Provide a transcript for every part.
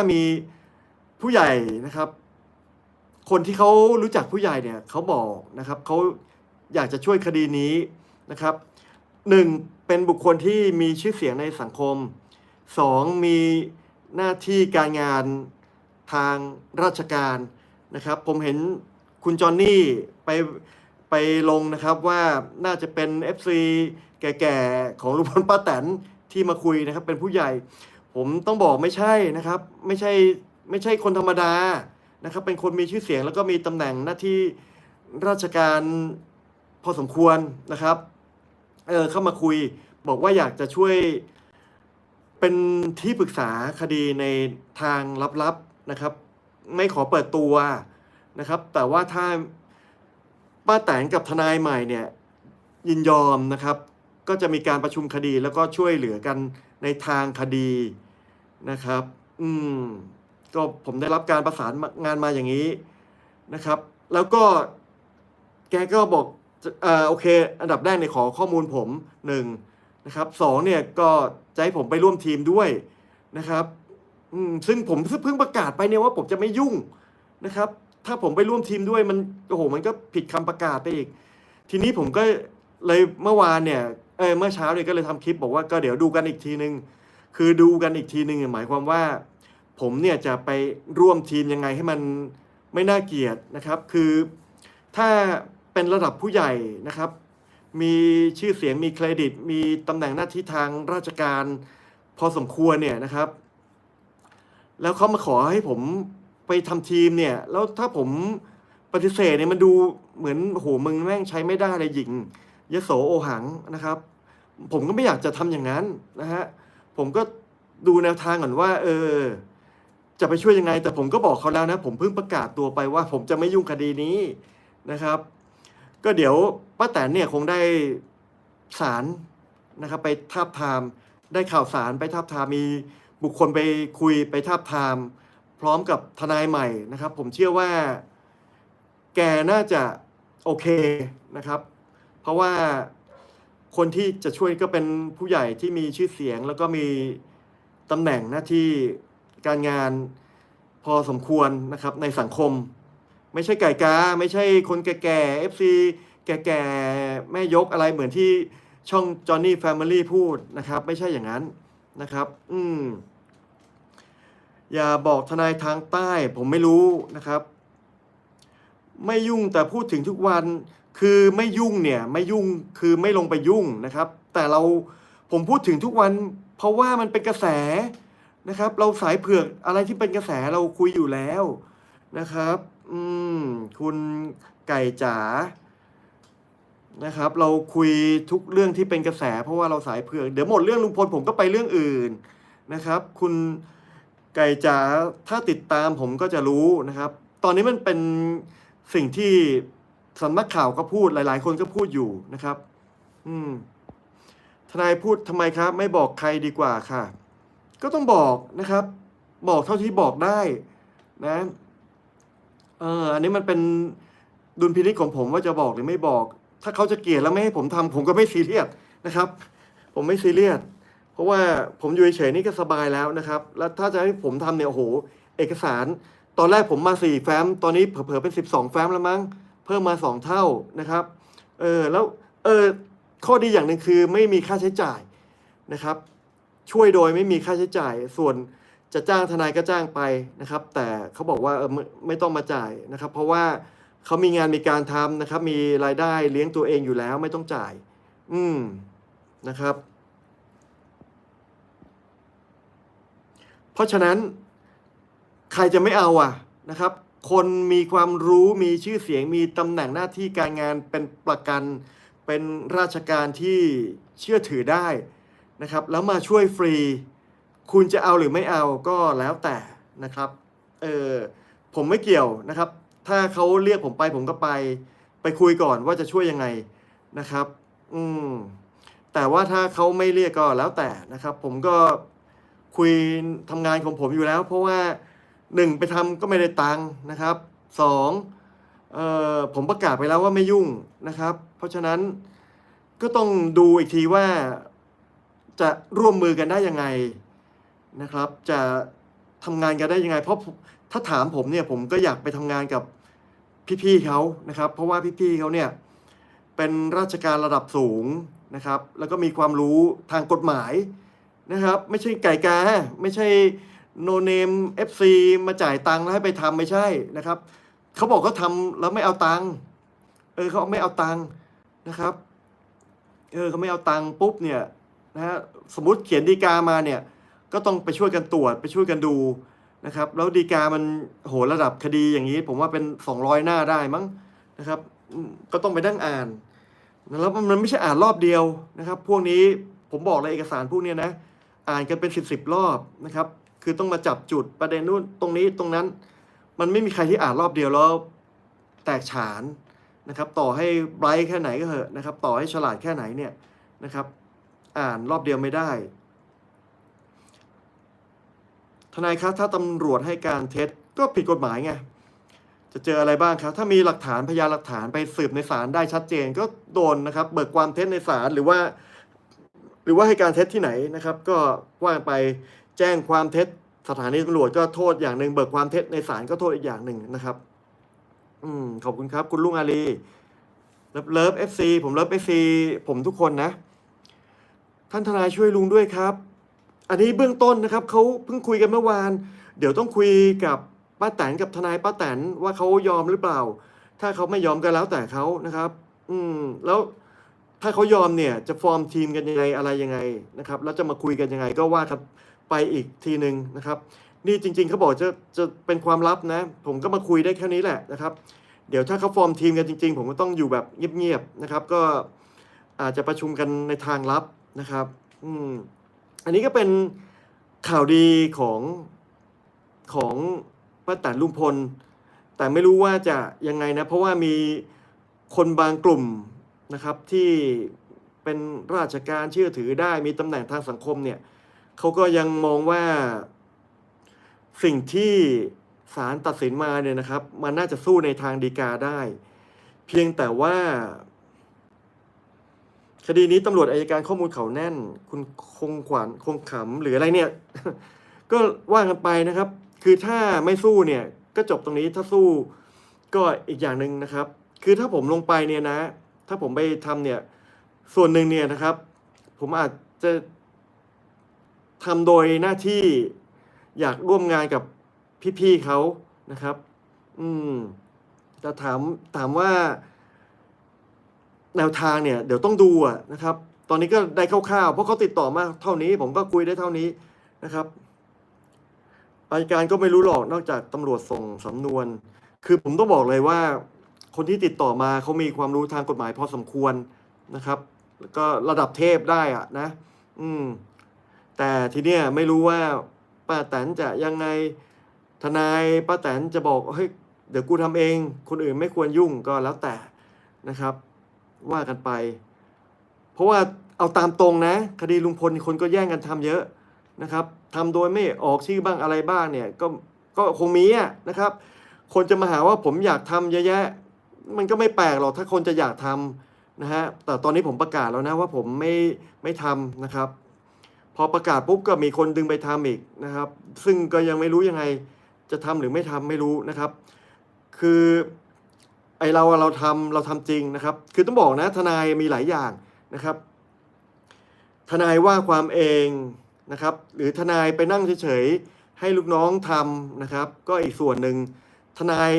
มีผู้ใหญ่นะครับ คนที่เขารู้จักผู้ใหญ่เนี่ยเขาบอกนะครับเขาอยากจะช่วยคดีนี้นะครับหนึ่งเป็นบุคคลที่มีชื่อเสียงในสังคมสองมีหน้าที่การงานทางราชการนะครับ ผมเห็นคุณจอห์นนี่ไปไปลงนะครับว่าน่าจะเป็น FC แก่ๆ ของลุงพลป้าแตนที่มาคุยนะครับ เป็นผู้ใหญ่ ผมต้องบอกไม่ใช่นะครับ ไม่ใช่ไม่ใช่คนธรรมดานะครับ เป็นคนมีชื่อเสียงแล้วก็มีตำแหน่งหน้าที่ราชการพอสมควรนะครับเออเข้ามาคุยบอกว่าอยากจะช่วยเป็นที่ปรึกษาคดีในทางลับๆนะครับ ไม่ขอเปิดตัวนะครับ แต่ว่าถ้าป้าแตนกับทนายใหม่เนี่ยยินยอมนะครับ ก็จะมีการประชุมคดีแล้วก็ช่วยเหลือกันในทางคดี นะครับ อืม ก็ผมได้รับการประสานงานมาอย่างนี้นะครับ แล้วก็แกก็บอกเอ่อโอเค อันดับแรกเนี่ยขอข้อมูลผมหนึ่งนะครับสองเนี่ยก็จะให้ผมไปร่วมทีมด้วยนะครับ อืมซึ่งผมเพิ่งประกาศไปเนี่ยว่าผมจะไม่ยุ่งนะครับ ถ้าผมไปร่วมทีมด้วยมันโอ้โหมันก็ผิดคำประกาศไปอีก ทีนี้ผมก็เลยเมื่อวานเนี่ยเออเมื่อเช้าเนี่ยก็เลยทำคลิปบอกว่าก็เดี๋ยวดูกันอีกทีนึง คือดูกันอีกทีนึงเนี่ยหมายความว่า ผมเนี่ยจะไปร่วมทีมยังไงให้มันไม่น่าเกลียดนะครับ คือถ้าเป็นระดับผู้ใหญ่นะครับ มีชื่อเสียงมีเครดิต มีตำแหน่งหน้าที่ทางราชการ พอสมควรเนี่ยนะครับ แล้วเขามาขอให้ผมไปทำทีมเนี่ย แล้วถ้าผมปฏิเสธเนี่ยมันดูเหมือนโหมึงแม่งใช้ไม่ได้เลยหญิงยโสโอหังนะครับ ผมก็ไม่อยากจะทำอย่างนั้นนะฮะ ผมก็ดูแนวทางก่อนว่า เออ จะไปช่วยยังไง แต่ผมก็บอกเขาแล้วนะ ผมเพิ่งประกาศตัวไปว่า ผมจะไม่ยุ่งคดีนี้นะครับ ก็เดี๋ยวป้าแตนเนี่ยคงได้สารนะครับ ไปทาบทามได้ข่าวสารไปทาบทามมีบุคคลไปคุยไปทาบทาม พร้อมกับทนายใหม่นะครับ ผมเชื่อว่า แกน่าจะโอเคนะครับ เพราะว่า คนที่จะช่วยก็เป็นผู้ใหญ่ที่มีชื่อเสียง แล้วก็มีตำแหน่งหน้าที่การงานพอสมควรนะครับในสังคม ไม่ใช่ไก่กา ไม่ใช่คนแก่ๆ FC แก่ๆแม่ยกอะไรเหมือนที่ช่อง Johnny Family พูดนะครับ ไม่ใช่อย่างนั้นนะครับ อืมอย่าบอกทนายทางใต้ ผมไม่รู้นะครับ ไม่ยุ่งแต่พูดถึงทุกวัน คือไม่ยุ่งเนี่ยไม่ยุ่งคือไม่ลงไปยุ่งนะครับ แต่เราผมพูดถึงทุกวัน เพราะว่ามันเป็นกระแสนะครับ เราสายเผือกอะไรที่เป็นกระแสเราคุยอยู่แล้วนะครับ อืม คุณไก่จ๋านะครับ เราคุยทุกเรื่องที่เป็นกระแส เพราะว่าเราสายเผือกเดี๋ยวหมดเรื่องลุงพลผมก็ไปเรื่องอื่นนะครับ คุณไก่จ๋าถ้าติดตามผมก็จะรู้นะครับ ตอนนี้มันเป็น สิ่งที่สำนักข่าวก็พูดหลาย ๆ คนก็พูดอยู่นะครับ อืม ทนายพูดทำไมครับ ไม่บอกใครดีกว่าค่ะ ก็ต้องบอกนะครับ บอกเท่าที่บอกได้ นะเอออันนี้มันเป็นดุลพินิจของผมว่าจะบอกหรือไม่บอก ถ้าเขาจะเกลียดแล้วไม่ให้ผมทำผมก็ไม่ซีเรียสนะครับ ผมไม่ซีเรียสเพราะว่าผมอยู่เฉยๆนี่ก็สบายแล้วนะครับ แล้วถ้าจะให้ผมทำเนี่ยโอ้โห เอกสาร ตอนแรกผมมาสี่แฟ้ม ตอนนี้เผลอๆเป็นสิบสองแฟ้มแล้วมั้ง เพิ่มมาสองเท่านะครับ เออแล้วเออข้อดีอย่างหนึ่งคือไม่มีค่าใช้จ่ายนะครับ ช่วยโดยไม่มีค่าใช้จ่าย ส่วนจะจ้างทนายก็จ้างไปนะครับ แต่เขาบอกว่าเออไม่ต้องมาจ่ายนะครับ เพราะว่าเขามีงานมีการทำนะครับ มีรายได้เลี้ยงตัวเองอยู่แล้วไม่ต้องจ่าย อืมนะครับ เพราะฉะนั้น รจะไม่เอาอะนะครับ คนมีความรู้มีชื่อเสียงมีตำแหน่งหน้าที่การงานเป็นประกัน เป็นราชการที่เชื่อถือได้นะครับ แล้วมาช่วยฟรี คุณจะเอาหรือไม่เอาก็แล้วแต่นะครับเออผมไม่เกี่ยวนะครับ ถ้าเขาเรียกผมไปผมก็ไป ไปคุยก่อนว่าจะช่วยยังไงนะครับ อืมแต่ว่าถ้าเขาไม่เรียกก็แล้วแต่นะครับ ผมก็คุยทำงานของผมอยู่แล้ว เพราะว่า หนึ่งไปทำก็ไม่ได้ตังค์นะครับสองออผมประกาศไปแล้วว่าไม่ยุ่งนะครับ เพราะฉะนั้นก็ต้องดูอีกทีว่าจะร่วมมือกันได้ยังไงนะครับ จะทำงานกันได้ยังไง เพราะถ้าถามผมเนี่ยผมก็อยากไปทำงานกับพี่ๆเขานะครับ เพราะว่าพี่ๆเขาเนี่ยเป็นราชการระดับสูงนะครับ แล้วก็มีความรู้ทางกฎหมายนะครับ ไม่ใช่ไก่กาไม่ใช่ โนเนม FC มาจ่ายตังค์แล้วให้ไปทำไม่ใช่นะครับเขาบอกเขาทำแล้วไม่เอาตังค์เออเขาไม่เอาตังค์นะครับเออเขาไม่เอาตังค์ปุ๊บเนี่ยนะฮะสมมติเขียนดีกามาเนี่ยก็ต้องไปช่วยกันตรวจไปช่วยกันดูนะครับแล้วดีกามันโหระดับคดีอย่างนี้ ผมว่าเป็นสองร้อยหน้าได้มั้งนะครับก็ต้องไปนั่งอ่านแล้วมันไม่ใช่อ่านรอบเดียวนะครับ พวกนี้ผมบอกเลยเอกสารพวกนี้นะ อ่านกันเป็นสิบสิบรอบนะครับ คือต้องมาจับจุดประเด็นนู้นตรงนี้ตรงนั้น มันไม่มีใครที่อ่านรอบเดียวแล้วแตกฉานนะครับ ต่อให้ไบรท์แค่ไหนก็เถอะนะครับ ต่อให้ฉลาดแค่ไหนเนี่ยนะครับ อ่านรอบเดียวไม่ได้ ทนายครับถ้าตำรวจให้การเท็จก็ผิดกฎหมายไงจะเจออะไรบ้างครับ ถ้ามีหลักฐานพยานหลักฐานไปสืบในศาลได้ชัดเจนก็โดนนะครับ เบิกความเท็จในศาลหรือว่า หรือว่าให้การเท็จที่ไหนนะครับ ก็ว่าไป แจ้งความเท็จสถานีตำรวจก็โทษอย่างหนึ่งเบิกความเท็จในศาลก็โทษอีกอย่างหนึ่งนะครับ อืมขอบคุณครับ คุณลุงอาลีเลิฟเอฟซีผมเลิฟเอฟซีผมทุกคนนะ ท่านทนายช่วยลุงด้วยครับ อันนี้เบื้องต้นนะครับเขาเพิ่งคุยกันเมื่อวาน เดี๋ยวต้องคุยกับป้าแตนกับทนายป้าแตนว่าเขายอมหรือเปล่า ถ้าเขาไม่ยอมก็แล้วแต่เขานะครับ อืม แล้วถ้าเขายอมเนี่ย จะฟอร์มทีมกันยังไงอะไรยังไงนะครับ แล้วจะมาคุยกันยังไงก็ว่ากัน ไปอีกทีหนึ่งนะครับ นี่จริง ๆเขาบอกจะจะเป็นความลับนะ ผมก็มาคุยได้แค่นี้แหละนะครับ เดี๋ยวถ้าเขาฟอร์มทีมกันจริง ๆ ผมก็ต้องอยู่แบบเงียบๆนะครับ ก็อาจจะประชุมกันในทางลับนะครับ อืมอันนี้ก็เป็นข่าวดีของของป้าแตนลุงพล แต่ไม่รู้ว่าจะยังไงนะ เพราะว่ามีคนบางกลุ่มนะครับที่เป็นราชการเชื่อถือได้มีตำแหน่งทางสังคมเนี่ย เขาก็ยังมองว่าสิ่งที่ศาลตัดสินมาเนี่ยนะครับ มันน่าจะสู้ในทางดีกาได้ เพียงแต่ว่า คดีนี้ตำรวจอายการข้อมูลเขาแน่น คุณคงขวัญคงขำหรืออะไรเนี่ย ก็ว่ากันไปนะครับ คือถ้าไม่สู้เนี่ย ก็จบตรงนี้ถ้าสู้ก็อีกอย่างหนึ่งนะครับ คือถ้าผมลงไปเนี่ยนะ ถ้าผมไปทำเนี่ย ส่วนหนึ่งเนี่ยนะครับ ผมอาจจะ ทำโดยหน้าที่อยากร่วมงานกับพี่ๆเขานะครับ อืมแต่ถามถามว่าแนวทางเนี่ย เดี๋ยวต้องดูอะนะครับ ตอนนี้ก็ได้คร่าวๆเพราะเขาติดต่อมาเท่านี้ ผมก็คุยได้เท่านี้นะครับอายการก็ไม่รู้หรอกนอกจากตำรวจส่งสำนวน คือผมต้องบอกเลยว่า คนที่ติดต่อมาเขามีความรู้ทางกฎหมายพอสมควรนะครับ แล้วก็ระดับเทพได้อะนะ อืม แต่ทีเนี้ยไม่รู้ว่าป้าแตนจะยังไงทนายป้าแตนจะบอกเฮ้ยเดี๋ยวกูทำเอง คนอื่นไม่ควรยุ่งก็แล้วแต่นะครับ ว่ากันไป เพราะว่าเอาตามตรงนะ คดีลุงพลคนก็แย่งกันทำเยอะนะครับทำโดยไม่ออกชื่อบ้างอะไรบ้างเนี่ยก็ก็คงมีอะนะครับ คนจะมาหาว่าผมอยากทำเยอะแยะ มันก็ไม่แปลกหรอกถ้าคนจะอยากทำนะฮะแต่ตอนนี้ผมประกาศแล้วนะว่าผมไม่ไม่ทำนะครับ พอประกาศปุ๊บก็มีคนดึงไปทำอีกนะครับ ซึ่งก็ยังไม่รู้ยังไงจะทำหรือไม่ทำไม่รู้นะครับ คือไอเราเราทำเราทำจริงนะครับ คือต้องบอกนะทนายมีหลายอย่างนะครับ ทนายว่าความเองนะครับ หรือทนายไปนั่งเฉยๆให้ลูกน้องทำนะครับ ก็อีกส่วนหนึ่งทนาย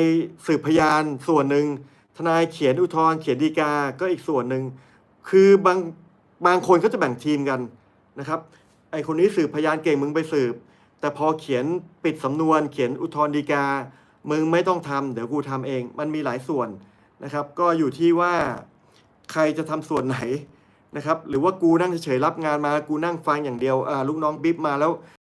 สืบพยานส่วนหนึ่งทนายเขียนอุทธรณ์เขียนดีกาก็อีกส่วนหนึ่งคือบางบางคนเขาจะแบ่งทีมกันนะครับ ไอคนนี้สืบพยานเก่งมึงไปสืบ แต่พอเขียนปิดสำนวนเขียนอุทธรณ์ดีกา มึงไม่ต้องทำเดี๋ยวกูทำเอง มันมีหลายส่วนนะครับ ก็อยู่ที่ว่าใครจะทำส่วนไหนนะครับ หรือว่ากูนั่งเฉยๆรับงานมากูนั่งฟังอย่างเดียวลูกน้องบิ๊บมาแล้ว